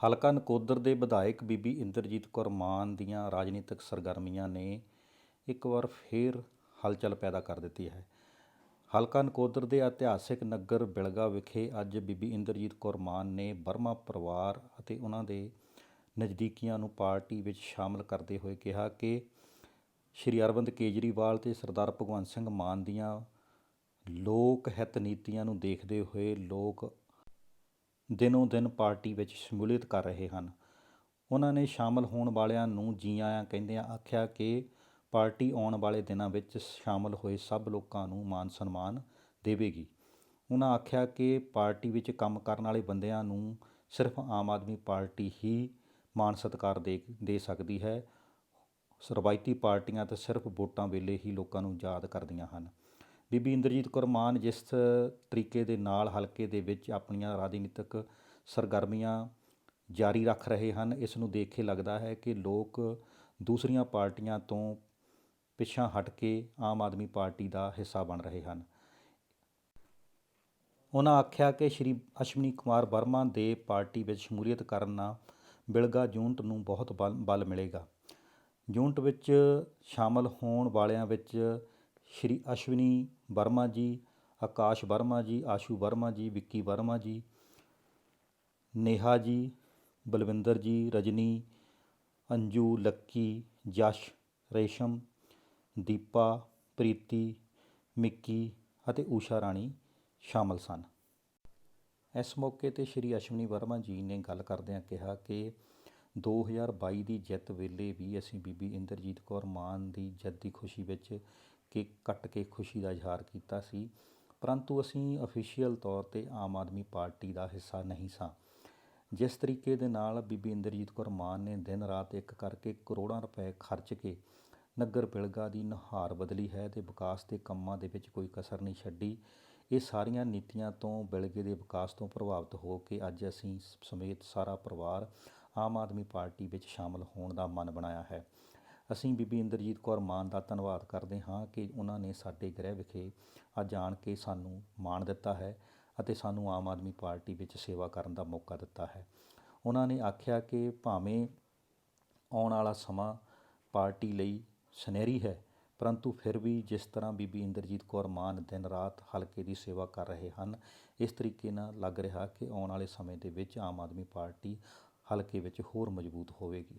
ਹਲਕਾ ਨਕੋਦਰ ਦੇ ਵਿਧਾਇਕ ਬੀਬੀ ਇੰਦਰਜੀਤ ਕੌਰ ਮਾਨ ਦੀਆਂ ਰਾਜਨੀਤਿਕ ਸਰਗਰਮੀਆਂ ਨੇ ਇੱਕ ਵਾਰ ਫੇਰ ਹਲਚਲ ਪੈਦਾ ਕਰ ਦਿੱਤੀ ਹੈ। ਹਲਕਾ ਨਕੋਦਰ ਦੇ ਇਤਿਹਾਸਿਕ ਨਗਰ ਬਿਲਗਾ ਵਿਖੇ ਅੱਜ ਬੀਬੀ ਇੰਦਰਜੀਤ ਕੌਰ ਮਾਨ ਨੇ ਬਰਮਾ ਪਰਿਵਾਰ ਅਤੇ ਉਹਨਾਂ ਦੇ ਨਜ਼ਦੀਕੀਆਂ ਨੂੰ ਪਾਰਟੀ ਵਿੱਚ ਸ਼ਾਮਲ ਕਰਦੇ ਹੋਏ ਕਿਹਾ ਕਿ ਸ਼੍ਰੀ ਅਰਵਿੰਦ ਕੇਜਰੀਵਾਲ ਤੇ ਸਰਦਾਰ ਭਗਵੰਤ ਸਿੰਘ ਮਾਨ ਦੀਆਂ ਲੋਕ ਹਿੱਤ ਨੀਤੀਆਂ ਨੂੰ ਦੇਖਦੇ ਹੋਏ ਲੋਕ ਦਿਨੋਂ ਦਿਨ ਪਾਰਟੀ ਵਿੱਚ ਸ਼ਮੂਲੀਅਤ ਕਰ ਰਹੇ ਹਨ। ਉਹਨਾਂ ਨੇ ਸ਼ਾਮਲ ਹੋਣ ਵਾਲਿਆਂ ਨੂੰ ਜੀ ਆਇਆਂ ਕਹਿੰਦਿਆਂ ਆਖਿਆ ਕਿ ਪਾਰਟੀ ਆਉਣ ਵਾਲੇ ਦਿਨਾਂ ਵਿੱਚ ਸ਼ਾਮਲ ਹੋਏ ਸਭ ਲੋਕਾਂ ਨੂੰ ਮਾਨ ਸਨਮਾਨ ਦੇਵੇਗੀ। ਉਹਨਾਂ ਆਖਿਆ ਕਿ ਪਾਰਟੀ ਵਿੱਚ ਕੰਮ ਕਰਨ ਵਾਲੇ ਬੰਦਿਆਂ ਨੂੰ ਸਿਰਫ ਆਮ ਆਦਮੀ ਪਾਰਟੀ ਹੀ ਮਾਨ ਸਤਿਕਾਰ ਦੇ ਦੇ ਸਕਦੀ ਹੈ। ਰਵਾਇਤੀ ਪਾਰਟੀਆਂ ਤਾਂ ਸਿਰਫ ਵੋਟਾਂ ਵੇਲੇ ਹੀ ਲੋਕਾਂ ਨੂੰ ਯਾਦ ਕਰਦੀਆਂ ਹਨ। ਬੀਬੀ ਇੰਦਰਜੀਤ ਕੌਰ ਮਾਨ ਜਿਸ ਤਰੀਕੇ ਦੇ ਨਾਲ, ਹਲਕੇ ਦੇ ਵਿੱਚ ਆਪਣੀਆਂ ਰਾਜਨੀਤਿਕ ਸਰਗਰਮੀਆਂ ਜਾਰੀ ਰੱਖ ਰਹੇ ਹਨ, ਇਸ ਨੂੰ ਦੇਖ ਕੇ ਲੱਗਦਾ ਹੈ ਕਿ ਲੋਕ ਦੂਸਰੀਆਂ ਪਾਰਟੀਆਂ ਤੋਂ ਪਿੱਛਾ ਹਟ ਕੇ ਆਮ ਆਦਮੀ ਪਾਰਟੀ ਦਾ ਹਿੱਸਾ ਬਣ ਰਹੇ ਹਨ। ਉਹਨਾਂ ਆਖਿਆ ਕਿ ਸ਼੍ਰੀ ਅਸ਼ਵਨੀ ਕੁਮਾਰ ਵਰਮਾ ਦੇ ਪਾਰਟੀ ਵਿੱਚ ਸ਼ਮੂਲੀਅਤ ਕਰਨ ਨਾਲ ਬਿਲਗਾ ਯੂਨਿਟ ਨੂੰ ਬਹੁਤ ਬਲ ਬਲ ਮਿਲੇਗਾ। ਯੂਨਿਟ ਵਿੱਚ ਸ਼ਾਮਲ ਹੋਣ ਵਾਲਿਆਂ ਵਿੱਚ ਸ਼੍ਰੀ ਅਸ਼ਵਨੀ ਵਰਮਾ ਜੀ, ਆਕਾਸ਼ ਵਰਮਾ ਜੀ, ਆਸ਼ੂ ਵਰਮਾ ਜੀ, ਵਿੱਕੀ ਵਰਮਾ ਜੀ, ਨੇਹਾ ਜੀ, ਬਲਵਿੰਦਰ ਜੀ, ਰਜਨੀ, ਅੰਜੂ, ਲੱਕੀ, ਜਸ਼, ਰੇਸ਼ਮ, ਦੀਪਾ, ਪ੍ਰੀਤੀ, ਮਿੱਕੀ ਅਤੇ ਊਸ਼ਾ ਰਾਣੀ ਸ਼ਾਮਲ ਸਨ। ਇਸ ਮੌਕੇ ਤੇ ਸ਼੍ਰੀ ਅਸ਼ਵਨੀ ਵਰਮਾ ਜੀ ਨੇ ਗੱਲ ਕਰਦਿਆਂ ਕਿਹਾ ਕਿ 2022 ਦੀ ਜਿੱਤ ਵੇਲੇ ਵੀ ਅਸੀਂ ਬੀਬੀ ਇੰਦਰਜੀਤ ਕੌਰ ਮਾਨ ਦੀ ਜਿੱਤ ਦੀ ਖੁਸ਼ੀ ਵਿੱਚ ਕੇਕ ਕੱਟ ਕੇ ਖੁਸ਼ੀ ਦਾ ਇਜ਼ਹਾਰ ਕੀਤਾ ਸੀ। ਪਰੰਤੂ ਅਸੀਂ ਅਫੀਸ਼ੀਅਲ ਤੌਰ ਤੇ ਆਮ ਆਦਮੀ ਪਾਰਟੀ ਦਾ ਹਿੱਸਾ ਨਹੀਂ ਸਾਂ। ਜਿਸ ਤਰੀਕੇ ਦੇ ਨਾਲ ਬੀਬੀ ਇੰਦਰਜੀਤ ਕੌਰ ਮਾਨ ਨੇ ਦਿਨ ਰਾਤ ਇੱਕ ਕਰਕੇ ਕਰੋੜਾਂ ਰੁਪਏ ਖਰਚ ਕੇ ਨਗਰ ਬਿਲਗਾ ਦੀ ਨੁਹਾਰ ਬਦਲੀ ਹੈ ਤੇ ਵਿਕਾਸ ਦੇ ਕੰਮਾਂ ਦੇ ਵਿੱਚ ਕੋਈ ਕਸਰ ਨਹੀਂ ਛੱਡੀ, ਇਹ ਸਾਰੀਆਂ ਨੀਤੀਆਂ ਤੋਂ ਬਿਲਗੇ ਦੇ ਵਿਕਾਸ ਤੋਂ ਪ੍ਰਭਾਵਿਤ ਹੋ ਕੇ ਅੱਜ ਅਸੀਂ ਸਮੇਤ ਸਾਰਾ ਪਰਿਵਾਰ ਆਮ ਆਦਮੀ ਪਾਰਟੀ ਵਿੱਚ ਸ਼ਾਮਲ ਹੋਣ ਦਾ ਮਨ ਬਣਾਇਆ ਹੈ। ਅਸੀਂ ਬੀਬੀ ਇੰਦਰਜੀਤ ਕੌਰ ਮਾਨ ਦਾ ਧੰਨਵਾਦ ਕਰਦੇ ਹਾਂ ਕਿ ਉਹਨਾਂ ਨੇ ਸਾਡੇ ਗ੍ਰਹਿ ਵਿਖੇ ਅੱਜ ਆਣ ਕੇ ਸਾਨੂੰ ਮਾਣ ਦਿੱਤਾ ਹੈ ਅਤੇ ਸਾਨੂੰ ਆਮ ਆਦਮੀ ਪਾਰਟੀ ਵਿੱਚ ਸੇਵਾ ਕਰਨ ਦਾ ਮੌਕਾ ਦਿੱਤਾ ਹੈ। ਉਹਨਾਂ ਨੇ ਆਖਿਆ ਕਿ ਭਾਵੇਂ ਆਉਣ ਵਾਲਾ ਸਮਾਂ ਪਾਰਟੀ ਲਈ ਸੁਨਹਿਰੀ ਹੈ, ਪਰੰਤੂ ਫਿਰ ਵੀ ਜਿਸ ਤਰ੍ਹਾਂ ਬੀਬੀ ਇੰਦਰਜੀਤ ਕੌਰ ਮਾਨ ਦਿਨ ਰਾਤ ਹਲਕੇ ਦੀ ਸੇਵਾ ਕਰ ਰਹੇ ਹਨ, ਇਸ ਤਰੀਕੇ ਨਾਲ ਲੱਗ ਰਿਹਾ ਕਿ ਆਉਣ ਵਾਲੇ ਸਮੇਂ ਦੇ ਵਿੱਚ ਆਮ ਆਦਮੀ ਪਾਰਟੀ ਹਲਕੇ ਵਿੱਚ ਹੋਰ ਮਜ਼ਬੂਤ ਹੋਵੇਗੀ।